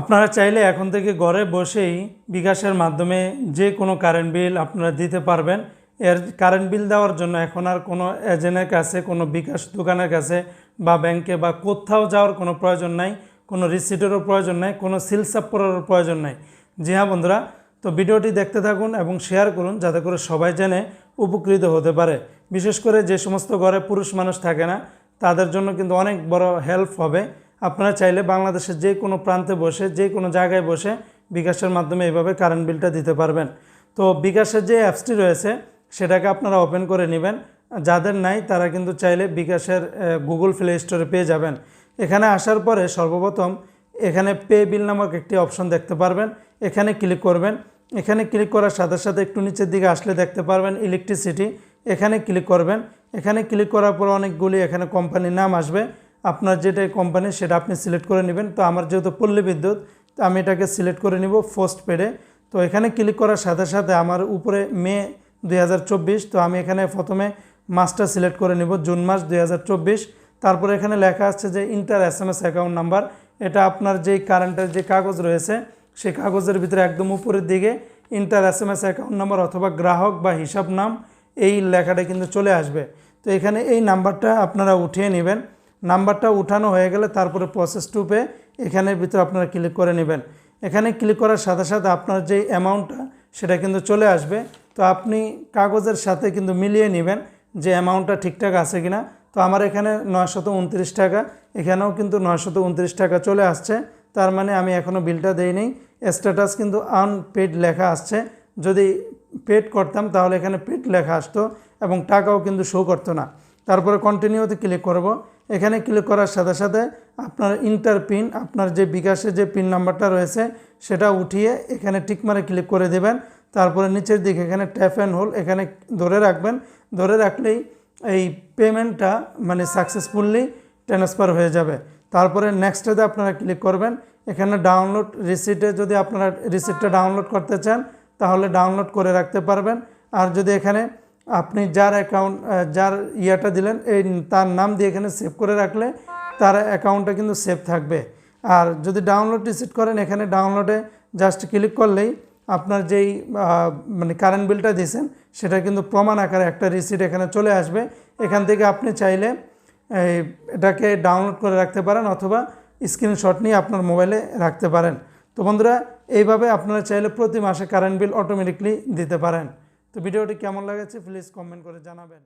আপনারা চাইলে এখন থেকে ঘরে বসেই বিকাশের মাধ্যমে যে কোনো কারেন্ট বিল আপনারা দিতে পারবেন। এর কারেন্ট বিল দেওয়ার জন্য এখন আর কোনো এজেন্টের কাছে, কোনো বিকাশ দোকানের কাছে বা ব্যাংকে বা কোথাও যাওয়ার কোনো প্রয়োজন নাই। কোনো রিসিটেরও প্রয়োজন নাই, কোনো সিলসাপ করারও প্রয়োজন নাই। জি হ্যাঁ বন্ধুরা, তো ভিডিওটি দেখতে থাকুন এবং শেয়ার করুন যাতে করে সবাই জেনে উপকৃত হতে পারে। বিশেষ করে যে সমস্ত ঘরে পুরুষ মানুষ থাকে না, তাদের জন্য কিন্তু অনেক বড় হেল্প হবে। আপনারা চাইলে বাংলাদেশের যে কোনো প্রান্তে বসে, যে কোনো জায়গায় বসে বিকাশের মাধ্যমে এইভাবে কারেন্ট বিলটা দিতে পারবেন। তো বিকাশের যে অ্যাপসটি রয়েছে, সেটাকে আপনারা ওপেন করে নেবেন। যাদের নাই, তারা কিন্তু চাইলে বিকাশের গুগল প্লে স্টোরে পেয়ে যাবেন। এখানে আসার পরে সর্বপ্রথম এখানে পে বিল নামক একটি অপশন দেখতে পারবেন। এখানে ক্লিক করবেন। এখানে ক্লিক করার সাথে সাথে একটু নিচের দিকে আসলে দেখতে পারবেন ইলেকট্রিসিটি এখানে ক্লিক করবেন। এখানে ক্লিক করার পর অনেকগুলি এখানে কোম্পানির নাম আসবে। আপনার যেটা কোম্পানি সেটা আপনি সিলেক্ট করে নেবেন। তো আমার যেহেতু পল্লী বিদ্যুৎ, তো আমি এটাকে সিলেক্ট করে নিব ফার্স্ট পেডে তো এখানে ক্লিক করার সাথে সাথে আমার উপরে মে দু হাজার চব্বিশ, তো আমি এখানে প্রথমে মাসটা সিলেক্ট করে নিব, জুন মাস দুই তারপরে এখানে লেখা আছে যে enter S M S account number এটা আপনার যেই কারেন্টের যে কাগজ রয়েছে, সেই কাগজের ভিতরে একদম উপরের দিকে enter S M S account number অথবা গ্রাহক বা হিসাব নাম, এই লেখাটা কিন্তু চলে আসবে। তো এখানে এই নাম্বারটা আপনারা উঠিয়ে নেবেন। নাম্বারটা উঠানো হয়ে গেলে তারপরে প্রসেস টুপে এখানের ভিতরে আপনারা ক্লিক করে নেবেন। এখানে ক্লিক করার সাথে সাথে আপনার যে অ্যামাউন্টটা সেটা কিন্তু চলে আসবে। তো আপনি কাগজের সাথে কিন্তু মিলিয়ে নেবেন যে অ্যামাউন্টটা ঠিকঠাক আছে কিনা। তো আমার এখানে নয়শত উনত্রিশ টাকা, এখানেও কিন্তু নয়শত উনত্রিশ টাকা চলে আসছে। তার মানে আমি এখনও বিলটা দেইনি। স্ট্যাটাস কিন্তু আনপেড লেখা আসছে। যদি পেড করতাম তাহলে এখানে পেড লেখা আসতো এবং টাকাও কিন্তু শো করতো না। তারপরে কন্টিনিউতে ক্লিক করব। এখানে ক্লিক করার সাথে সাথে আপনার ইন্টার পিন আপনার যে বিকাশে যে পিন নাম্বারটা রয়েছে, সেটা উঠিয়ে এখানে টিকমারে ক্লিক করে দেবেন। তারপরে নিচের দিকে এখানে ট্যাপ অ্যান্ড হোল এখানে ধরে রাখবেন। ধরে রাখলেই এই পেমেন্টটা মানে সাকসেসফুলি ট্রান্সফার হয়ে যাবে। তারপরে নেক্সটেতে আপনারা ক্লিক করবেন। এখানে ডাউনলোড রিসিটে যদি আপনারা রিসিটটা ডাউনলোড করতে চান, তাহলে ডাউনলোড করে রাখতে পারবেন। আর যদি এখানে আপনি যার অ্যাকাউন্ট যার ইয়েটা দিলেন, এই তার নাম দিয়ে এখানে সেভ করে রাখলে তার অ্যাকাউন্টটা কিন্তু সেভ থাকবে। আর যদি ডাউনলোড রিসিট করেন, এখানে ডাউনলোডে জাস্ট ক্লিক করলেই আপনার যেই মানে কারেন্ট বিলটা দিয়েছেন সেটা কিন্তু প্রমাণ আকারে একটা রিসিট এখানে চলে আসবে। এখান থেকে আপনি চাইলে এটাকে ডাউনলোড করে রাখতে পারেন অথবা স্ক্রিনশট নিয়ে আপনার মোবাইলে রাখতে পারেন। তো বন্ধুরা, এইভাবে আপনারা চাইলে প্রতি মাসে কারেন্ট বিল অটোমেটিকলি দিতে পারেন। তো ভিডিওটি কেমন লেগেছে প্লিজ কমেন্ট করে জানাবেন।